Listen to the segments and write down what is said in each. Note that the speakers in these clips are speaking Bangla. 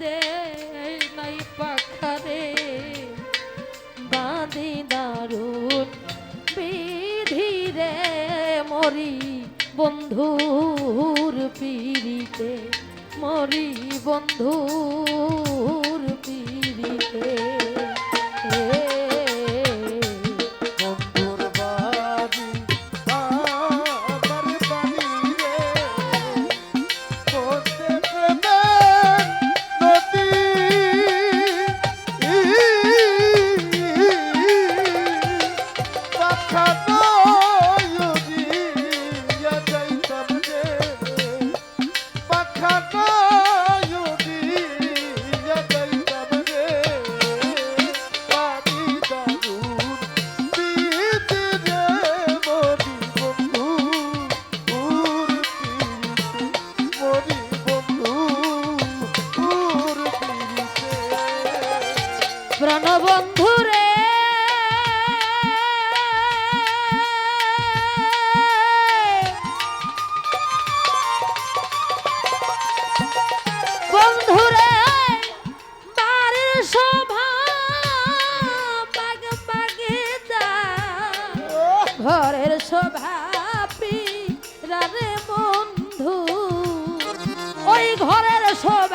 দে নাই পাখারে বন্ধুর পিড়িতে। মরি বন্ধু this woman.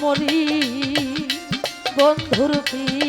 মরি বন্ধুর পি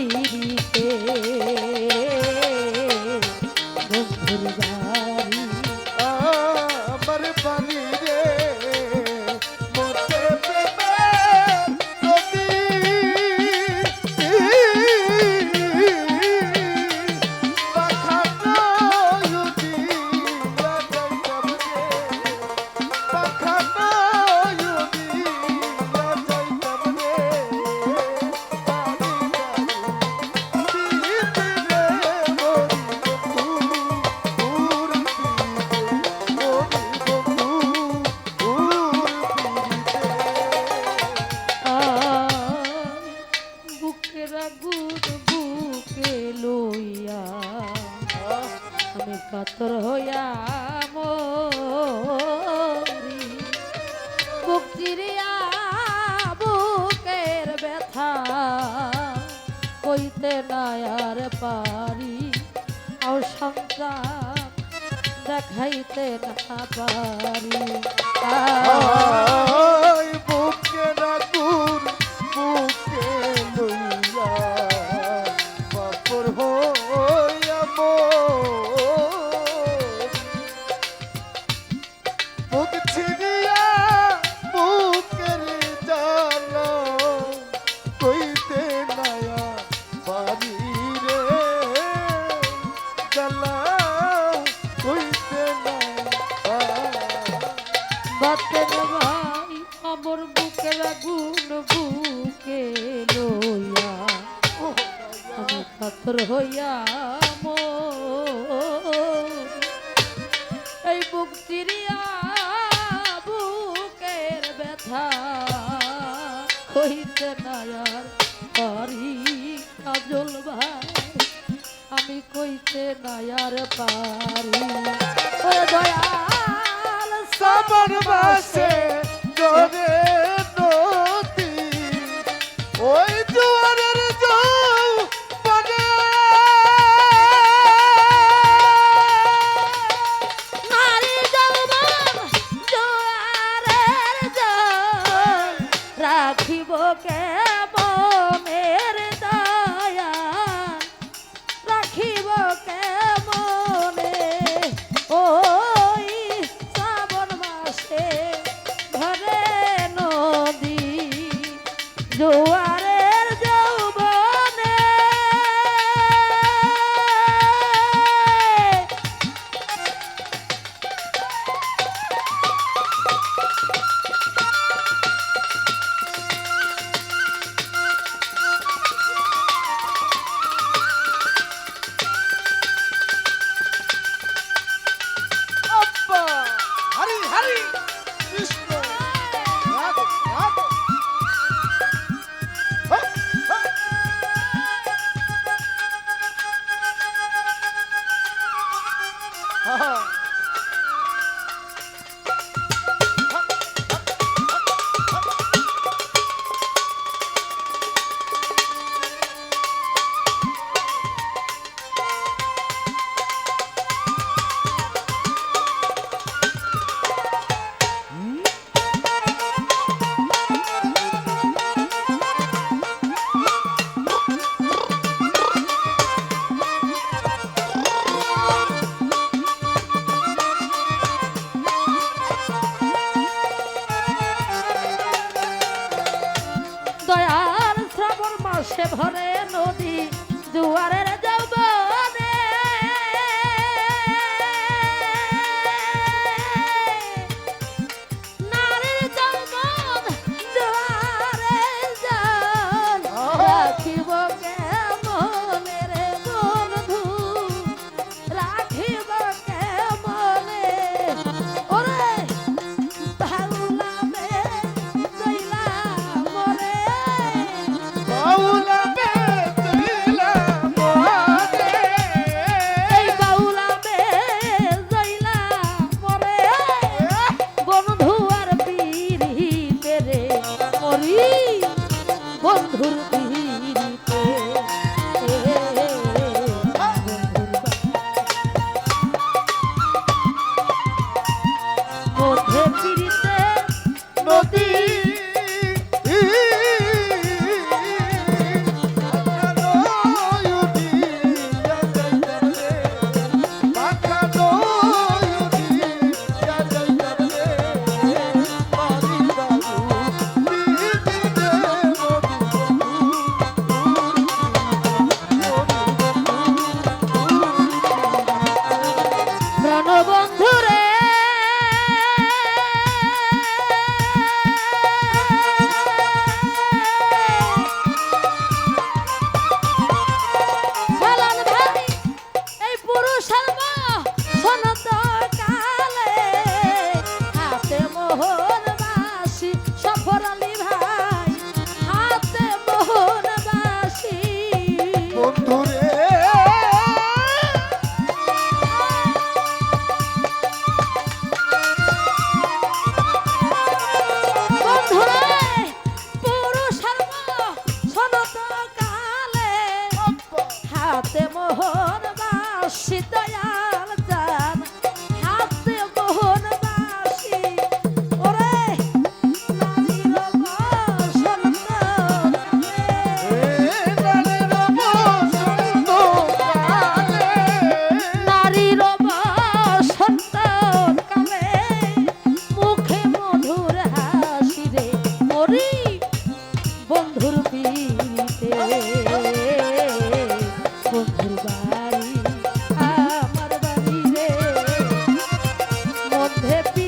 দয়ার পারি আর সংসার দেখাইতে না পারি নায়ার পারি কাজল ভাই আমি কইতে নায়ার পারি দয়াল সবর বাসে Repita.